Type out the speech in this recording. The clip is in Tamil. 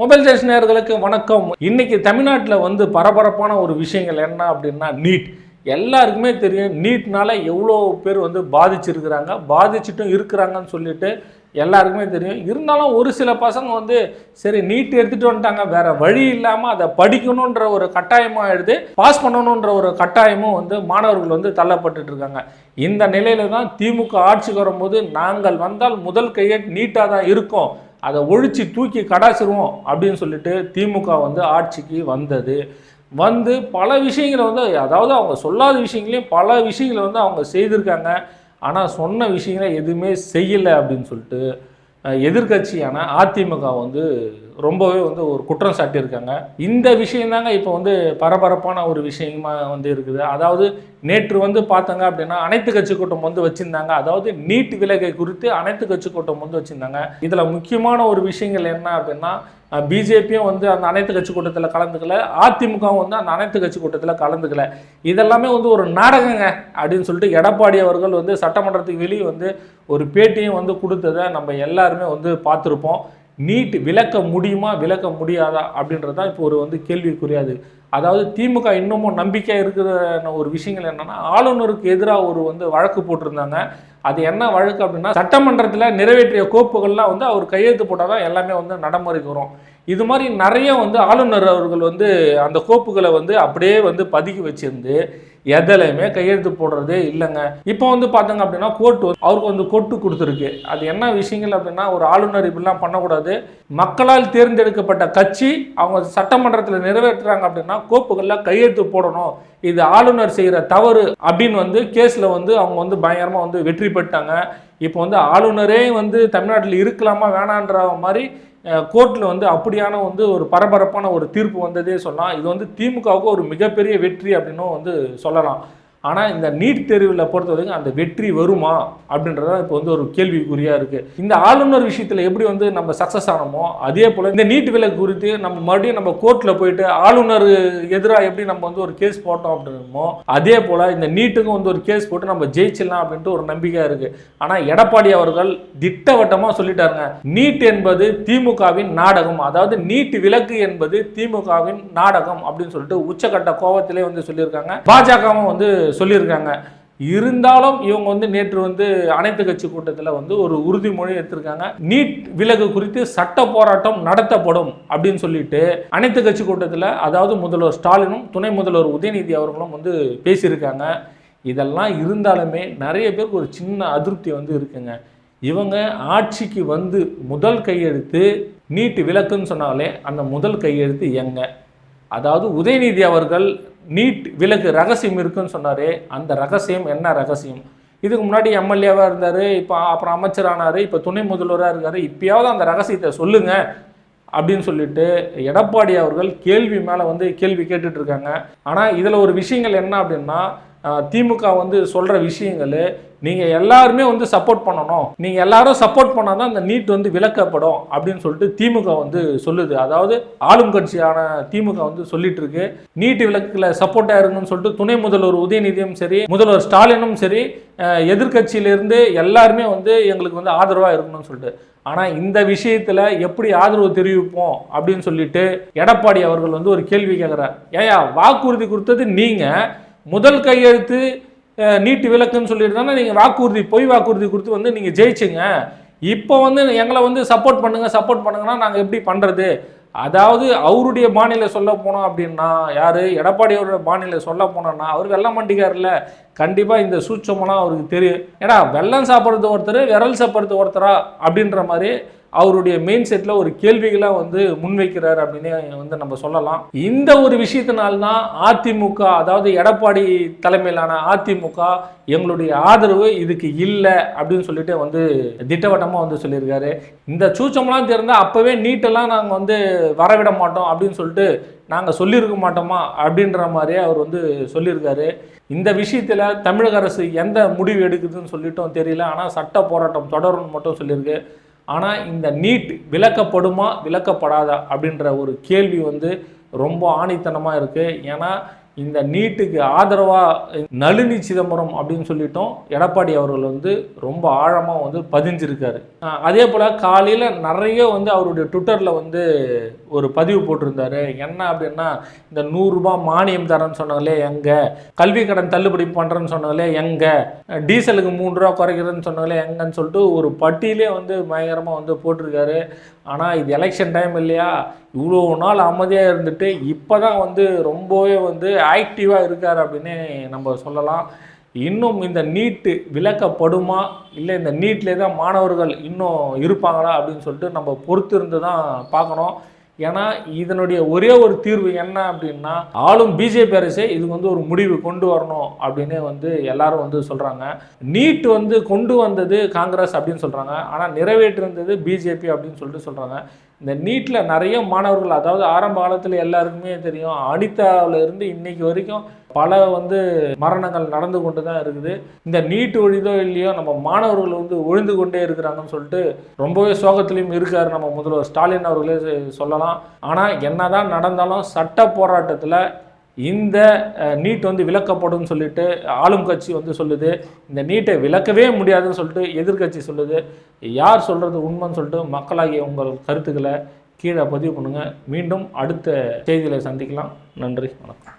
மொபைல் ஸ்டேஷன் நேர்களுக்கு வணக்கம். இன்னைக்கு தமிழ்நாட்டில் வந்து பரபரப்பான ஒரு விஷயங்கள் என்ன அப்படின்னா நீட். எல்லாருக்குமே தெரியும் நீட்னால எவ்வளோ பேர் வந்து பாதிச்சிருக்கிறாங்க. பாதிச்சுட்டும் இருக்கிறாங்கன்னு சொல்லிட்டு எல்லாருக்குமே தெரியும். இருந்தாலும் ஒரு சில பசங்க வந்து சரி நீட் எடுத்துட்டு வந்துட்டாங்க வேற வழி இல்லாமல் அதை படிக்கணுன்ற ஒரு கட்டாயமாக எடுத்து பாஸ் பண்ணணுன்ற ஒரு கட்டாயமும் வந்து மாணவர்கள் வந்து தள்ளப்பட்டுட்டு இருக்காங்க இந்த நிலையில தான் திமுக ஆட்சிக்கு வரும்போது நாங்கள் வந்தால் முதல் கையெட் நீட்டாக தான் இருக்கும். அதை ஒழிச்சு தூக்கி கடாச்சிருவோம் அப்படின்னு சொல்லிட்டு திமுக வந்து ஆட்சிக்கு வந்தது. வந்து பல விஷயங்களை வந்து அதாவது அவங்க சொல்லாத விஷயங்களையும் பல விஷயங்களை வந்து அவங்க செய்திருக்காங்க. ஆனால் சொன்ன விஷயங்களை எதுவுமே செய்யலை அப்படின்னு சொல்லிட்டு எதிர்கட்சியான எதிர்க்கட்சியான அதிமுக வந்து ரொம்பவே வந்து ஒரு குற்றம் சாட்டியிருக்காங்க. இந்த விஷயம் தாங்க இப்போ வந்து பரபரப்பான ஒரு விஷயமா வந்து இருக்குது. அதாவது நேற்று வந்து பார்த்தாங்க அப்படின்னா அனைத்து கட்சி கூட்டம் வந்து வச்சுருந்தாங்க. அதாவது நீட் விலகை குறித்து அனைத்து கட்சி கூட்டம் வந்து வச்சுருந்தாங்க. இதில் முக்கியமான ஒரு விஷயங்கள் என்ன அப்படின்னா பிஜேபியும் வந்து அந்த அனைத்து கட்சி கூட்டத்தில் கலந்துக்கல. அதிமுகவும் வந்து அந்த அனைத்து கட்சி கூட்டத்தில் கலந்துக்கல. இதெல்லாமே வந்து ஒரு நாடகங்க அப்படின்னு சொல்லிட்டு எடப்பாடி அவர்கள் வந்து சட்டமன்றத்துக்கு வெளியே வந்து ஒரு பேட்டியும் வந்து கொடுத்ததை நம்ம எல்லாருமே வந்து பார்த்துருப்போம். நீட் விளக்க முடியுமா விளக்க முடியாதா அப்படின்றது தான் இப்போ ஒரு வந்து கேள்விக்குரியாது அதாவது திமுக இன்னமும் நம்பிக்கை இருக்கிற ஒரு விஷயங்கள் என்னன்னா ஆளுநருக்கு எதிராக ஒரு வந்து வழக்கு போட்டிருந்தாங்க. அது என்ன வழக்கு அப்படின்னா சட்டமன்றத்தில் நிறைவேற்றிய கோப்புகள்லாம் வந்து அவர் கையெழுத்து போட்டால் தான் எல்லாமே வந்து நடைமுறைக்கு வரும். இது மாதிரி நிறைய வந்து ஆளுநர் அவர்கள் வந்து அந்த கோப்புகளை வந்து அப்படியே வந்து பதுக்கி வச்சிருந்து எதுலையுமே கையெழுத்து போடுறதே இல்லைங்க. இப்போ வந்து பார்த்தோங்க அப்படின்னா கோர்ட் அவருக்கு வந்து கொட்டு கொடுத்துருக்கு. அது என்ன விஷயங்கள் அப்படின்னா ஒரு ஆளுநர் இப்படிலாம் பண்ணக்கூடாது. மக்களால் தேர்ந்தெடுக்கப்பட்ட கட்சி அவங்க சட்டமன்றத்தில் நிறைவேற்றுறாங்க அப்படின்னா கோப்புகளில் கையெழுத்து போடணும். இது ஆளுநர் செய்கிற தவறு அப்படின்னு வந்து கேஸில் வந்து அவங்க வந்து பயங்கரமாக வந்து வெற்றி பெற்றாங்க இப்போ வந்து ஆளுநரே வந்து தமிழ்நாட்டில் இருக்கலாமா வேணான்ற மாதிரி கோர்ட்டில் வந்து அப்படியான வந்து ஒரு பரபரப்பான ஒரு தீர்ப்பு வந்ததே சொல்லலாம். இது வந்து திமுகவுக்கு ஒரு மிகப்பெரிய வெற்றி அப்படின்னும் வந்து சொல்லலாம். ஆனால் இந்த நீட் தேர்வில் பொறுத்த வரைக்கும் அந்த வெற்றி வருமா அப்படின்றத இப்போ வந்து ஒரு கேள்விக்குறியாக இருக்குது இந்த ஆளுநர் விஷயத்தில் எப்படி வந்து நம்ம சக்ஸஸ் ஆனோமோ அதே போல் இந்த நீட் விலக்கு குறித்து நம்ம மறுபடியும் நம்ம கோர்ட்டில் போயிட்டு ஆளுநர் எதிராக எப்படி நம்ம வந்து ஒரு கேஸ் போட்டோம் அப்படின்னமோ அதே போல் இந்த நீட்டுக்கும் வந்து ஒரு கேஸ் போட்டு நம்ம ஜெயிச்சிடலாம் அப்படின்ட்டு ஒரு நம்பிக்கை இருக்குது ஆனால் எடப்பாடி அவர்கள் திட்டவட்டமாக சொல்லிட்டாருங்க. நீட் என்பது திமுகவின் நாடகம். அதாவது நீட் விலக்கு என்பது திமுகவின் நாடகம் அப்படின்னு சொல்லிட்டு உச்சக்கட்ட கோபத்திலே வந்து சொல்லியிருக்காங்க. பாஜகவும் வந்து சொல்லியிருக்காங்க. இருந்தாலும் இவங்க வந்து நேற்று வந்து அனைத்து கட்சி கூட்டத்தில் வந்து ஒரு உறுதிமொழி எடுத்திருக்காங்க. நீட் விலகு குறித்து சட்ட போராட்டம் நடத்தப்படும் அப்படின்னு சொல்லிட்டு அனைத்து கட்சி கூட்டத்தில் அதாவது முதல்வர் ஸ்டாலினும் துணை முதல்வர் உதயநிதி அவர்களும் வந்து பேசியிருக்காங்க. இதெல்லாம் இருந்தாலுமே நிறைய பேருக்கு ஒரு சின்ன அதிருப்தி வந்து இருக்குங்க. இவங்க ஆட்சிக்கு வந்து முதல் கையெழுத்து நீட் விலக்குன்னு சொன்னாலே அந்த முதல் கையெழுத்து எங்க? அதாவது உதயநிதி அவர்கள் நீட் விலக்கு ரகசியம் இருக்குன்னு சொன்னார் அந்த ரகசியம் என்ன ரகசியம்? இதுக்கு முன்னாடி எம்எல்ஏவாக இருந்தார் இப்போ அப்புறம் அமைச்சரானார் இப்போ துணை முதல்வராக இருக்கார் இப்பயாவது அந்த ரகசியத்தை சொல்லுங்க அப்படின்னு சொல்லிட்டு எடப்பாடி அவர்கள் கேள்வி மேலே வந்து கேள்வி கேட்டுட்ருக்காங்க ஆனால் இதில் ஒரு விஷயங்கள் என்ன அப்படின்னா திமுக வந்து சொல்கிற விஷயங்கள் நீங்கள் எல்லாருமே வந்து சப்போர்ட் பண்ணணும். நீங்கள் எல்லாரும் சப்போர்ட் பண்ணால் தான் அந்த நீட் வந்து விளக்கப்படும் அப்படின்னு சொல்லிட்டு திமுக வந்து சொல்லுது. அதாவது ஆளும் கட்சியான திமுக வந்து சொல்லிட்டு இருக்கு. நீட் விளக்கில் சப்போர்ட்டாக ஆயிருங்கன்னு சொல்லிட்டு துணை முதல்வர் உதயநிதியும் சரி முதல்வர் ஸ்டாலினும் சரி அஹ், எல்லாருமே வந்து எங்களுக்கு வந்து ஆதரவாக இருக்கணும்னு சொல்லிட்டு. ஆனால் இந்த விஷயத்தில் எப்படி ஆதரவு தெரிவிப்போம் அப்படின்னு சொல்லிட்டு எடப்பாடி அவர்கள் வந்து ஒரு கேள்வி கேட்குறார் ஏயா வாக்குறுதி கொடுத்தது நீங்கள் முதல் கையெழுத்து நீட்டு விளக்குன்னு சொல்லிட்டு நீங்கள் வாக்குறுதி பொய் வாக்குறுதி கொடுத்து வந்து நீங்கள் ஜெயிச்சுங்க. இப்போ வந்து எங்களை வந்து சப்போர்ட் பண்ணுங்க சப்போர்ட் பண்ணுங்கன்னா நாங்கள் எப்படி பண்ணுறது அதாவது அவருடைய மாநில சொல்ல போனோம் அப்படின்னா யார்? எடப்பாடி அவரோட பாணியில சொல்ல போனோம்னா அவர் வெள்ளம் மண்டிக்கார்ல கண்டிப்பாக இந்த சூட்சமெல்லாம் அவருக்கு தெரியும். ஏன்னா வெள்ளம் சாப்பிட்றது ஒருத்தர் விரல் சாப்பிட்றது ஒருத்தரா அப்படின்ற மாதிரி அவருடைய மெயின் செட்டில் ஒரு கேள்விகளாக வந்து முன்வைக்கிறார் அப்படின்னு வந்து நம்ம சொல்லலாம். இந்த ஒரு விஷயத்தினால்தான் அதிமுக அதாவது எடப்பாடி தலைமையிலான அதிமுக எங்களுடைய ஆதரவு இதுக்கு இல்லை அப்படின்னு சொல்லிட்டு வந்து திட்டவட்டமாக வந்து சொல்லியிருக்காரு. இந்த சூச்சம்லாம் தெரிந்தால் அப்போவே நீட்டெல்லாம் நாங்கள் வந்து வரவிட மாட்டோம் அப்படின்னு சொல்லிட்டு நாங்கள் சொல்லியிருக்க மாட்டோமா அப்படின்ற மாதிரியே அவர் வந்து சொல்லியிருக்காரு. இந்த விஷயத்தில் தமிழக அரசு எந்த முடிவு எடுக்குதுன்னு சொல்லிட்டோம் தெரியல. ஆனால் சட்ட போராட்டம் தொடரும்னு மட்டும் சொல்லியிருக்கு. ஆனால் இந்த நீட் விலக்கப்படுமா விலக்கப்படாதா அப்படின்ற ஒரு கேள்வி வந்து ரொம்ப ஆணித்தனமாக இருக்குது ஏன்னா இந்த நீட்டுக்கு ஆதரவாக நளினி சிதம்பரம் அப்படின்னு சொல்லிட்டோம் எடப்பாடி அவர்கள் வந்து ரொம்ப ஆழமாக வந்து பதிஞ்சிருக்காரு. அதே போல் காலையில் நிறைய வந்து அவருடைய ட்விட்டரில் வந்து ஒரு பதிவு போட்டிருந்தாரு. என்ன அப்படின்னா இந்த நூறுரூபா மானியம் தரேன்னு சொன்னதுலே எங்கே? கல்வி கடன் தள்ளுபடி பண்ணுறேன்னு சொன்னதுலே எங்கே? டீசலுக்கு மூணு ரூபா குறைக்கிறேன்னு சொன்னதுலே எங்கன்னு சொல்லிட்டு ஒரு பட்டியலே வந்து பயங்கரமாக வந்து போட்டிருக்காரு. ஆனால் இது எலெக்ஷன் டைம் இல்லையா? இவ்வளோ நாள் அமைதியாக இருந்துட்டு இப்போ தான் வந்து ரொம்பவே வந்து ஆக்டிவாக இருக்கார் அப்படின்னு நம்ம சொல்லலாம். இன்னும் இந்த நீட்டு விளக்கப்படுமா இல்லை இந்த நீட்லேயே தான் மாணவர்கள் இன்னும் இருப்பாங்களா அப்படின்னு சொல்லிட்டு நம்ம பொறுத்து இருந்து தான் பார்க்கணும். ஏன்னா இதனுடைய ஒரே ஒரு தீர்வு என்ன அப்படின்னா ஆளும் பிஜேபி அரசே இதுக்கு வந்து ஒரு முடிவு கொண்டு வரணும் அப்படின்னு வந்து எல்லாரும் வந்து சொல்கிறாங்க நீட் வந்து கொண்டு வந்தது காங்கிரஸ் அப்படின்னு சொல்கிறாங்க ஆனால் நிறைவேற்றிருந்தது பிஜேபி அப்படின்னு சொல்லிட்டு சொல்கிறாங்க இந்த நீட்டில் நிறைய மாணவர்கள் அதாவது ஆரம்ப காலத்தில் எல்லாருக்குமே தெரியும் அனிதாவில் இருந்து இன்னைக்கு வரைக்கும் பல வந்து மரணங்கள் நடந்து கொண்டு தான் இருக்குது. இந்த நீட் ஒழிதோ இல்லையோ நம்ம மாணவர்கள் வந்து ஒழிந்து கொண்டே இருக்கிறாங்கன்னு சொல்லிட்டு ரொம்பவே சோகத்திலையும் இருக்கார் நம்ம முதல்வர் ஸ்டாலின் அவர்களே சொல்லலாம். ஆனால் என்னதான் நடந்தாலும் சட்ட போராட்டத்தில் இந்த நீட் வந்து விலக்கப்படும் சொல்லிட்டு ஆளும் கட்சி வந்து சொல்லுது. இந்த நீட்டை விலக்கவே முடியாதுன்னு சொல்லிட்டு எதிர்க்கட்சி சொல்லுது. யார் சொல்கிறது உண்மைன்னு சொல்லிட்டு மக்களாகிய உங்கள் கருத்துக்களை கீழே பதிவு பண்ணுங்கள் மீண்டும் அடுத்த செய்தியில் சந்திக்கலாம். நன்றி வணக்கம்.